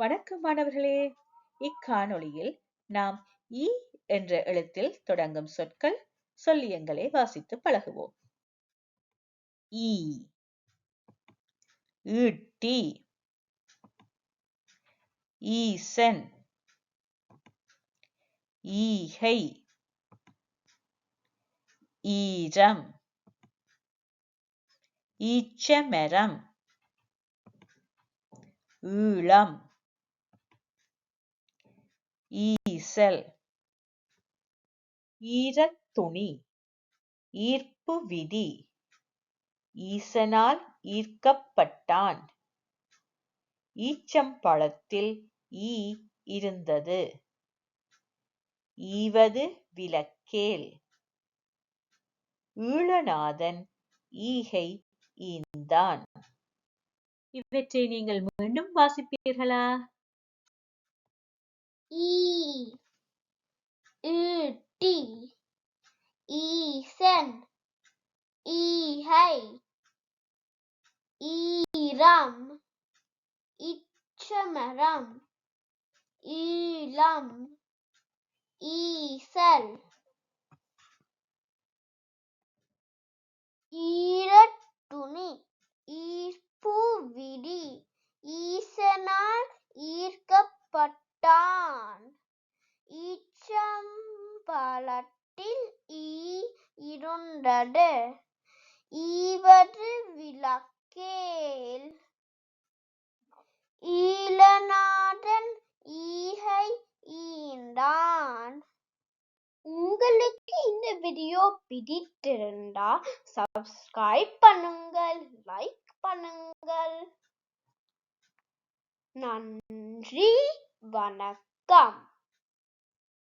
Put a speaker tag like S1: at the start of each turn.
S1: வணக்கம் மாணவர்களே. இக்காணொளியில் நாம் ஈ என்ற எழுத்தில் தொடங்கும் சொற்கள் சொல்லியங்களை வாசித்து பழகுவோம். ஈ ஈட்டி. ஈசன். ஈகை. ஈரம். ஈச்சமரம். ஈழம். ஈசல். ஈரத்துணி ஈர்ப்பு விதி. ஈசனால் ஈர்க்கப்பட்டான். ஈச்சம்பழத்தில் ஈ இருந்தது. ஈவது விலக்கேல் ஈழநாதன் ஈகை ஈந்தான். இவற்றை நீங்கள் மீண்டும் வாசிப்பீர்களா
S2: ஈ ஈட்டி ஈசன் ஈகை ஈரம் இச்சமரம் ஈழம் ஈசல் ஈரத்துணி ஈர்ப்பு விதி ஈசனால் ஈர்க்கப்பட்டான் ஈச்சம்பழத்தில் ஈ இருந்தது ஈவது விளக்கேல். ஈழநாதன் ஈகை ஈந்தான் உங்களுக்கு இந்த வீடியோ பிடித்திருந்தா சப்ஸ்கிரைப் பண்ணுங்கள் லைக் பண்ணுங்கள். நன்றி வணக்கம்.